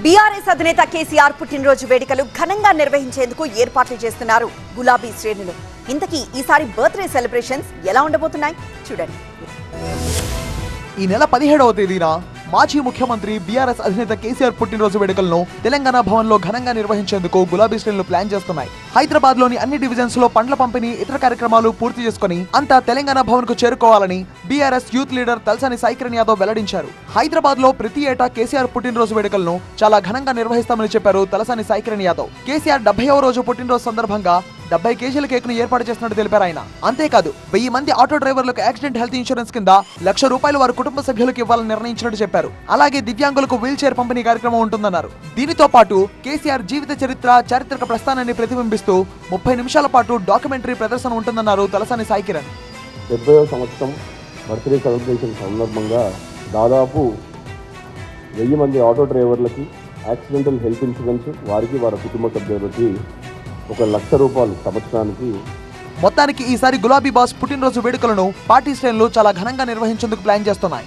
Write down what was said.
BRS అధినేత కేసీఆర్ పుట్టినరోజు వేడుకలు ఘనంగా నిర్వహించేందుకు ఏర్పాట్లు చేస్తున్నారు గులాబీ శ్రేణులు. ఇంతకీ ఈసారి బర్త్డే సెలబ్రేషన్స్ ఎలా ఉండబోతున్నాయి? చూడండి. ఈ నెల పదిహేడవ తేదీన మాజీ ముఖ్యమంత్రి బీఆర్ఎస్ అధినేత కేసీఆర్ పుట్టినరోజు వేడుకలను తెలంగాణ భవన్లో ఘనంగా నిర్వహించేందుకు గులాబీ శ్రేణులు ప్లాన్ చేస్తున్నాయి. హైదరాబాద్లోని అన్ని డివిజన్స్లో పండ్ల పంపిణీ ఇతర కార్యక్రమాలు పూర్తి చేసుకుని అంతా తెలంగాణ భవన్కు చేరుకోవాలని BRS youth leader Talasani Saikiran Yadav వెల్లడించారు. హైదరాబాద్లో ప్రతి ఏటా కేసీఆర్ పుట్టినరోజు వేడుకలను చాలా ఘనంగా నిర్వహిస్తామని చెప్పారు తలసాని సాయికిరణ్ యాదవ్. కేసీఆర్ డెబ్బైవ రోజు పుట్టినరోజు సందర్భంగా డెబ్బై కేజీల కేక్ను ఏర్పాటు చేస్తున్నట్టు తెలిపారు ఆయన. అంతేకాదు వెయ్యి మంది ఆటో డ్రైవర్లకు యాక్సిడెంట్ హెల్త్ ఇన్సూరెన్స్ కింద లక్ష రూపాయలు వారి కుటుంబ సభ్యులకు ఇవ్వాలని నిర్ణయించినట్టు చెప్పారు. అలాగే దివ్యాంగులకు వీల్ చైర్ పంపిణీ కార్యక్రమం ఉంటుందన్నారు. దీనితో పాటు కేసీఆర్ జీవిత చరిత్ర చారిత్రక ప్రస్థానాన్ని ప్రతిబింబిస్తూ ముప్పై నిమిషాల పాటు డాక్యుమెంటరీ ప్రదర్శన ఉంటుందన్నారు తలసాని సాయి కిరణ్. సంవత్సరం బర్త్డే సెలబ్రేషన్ సందర్భంగా దాదాపు వెయ్యి మంది ఆటో డ్రైవర్లకి యాక్సిడెంటల్ హెల్త్ ఇన్సూరెన్స్ వారికి వారి కుటుంబ సభ్యులకి ఒక లక్ష రూపాయలు సంవత్సరానికి. మొత్తానికి ఈసారి గులాబీ బాస్ పుట్టినరోజు వేడుకలను పార్టీ శ్రేణులు చాలా ఘనంగా నిర్వహించేందుకు ప్లాన్ చేస్తున్నాయి.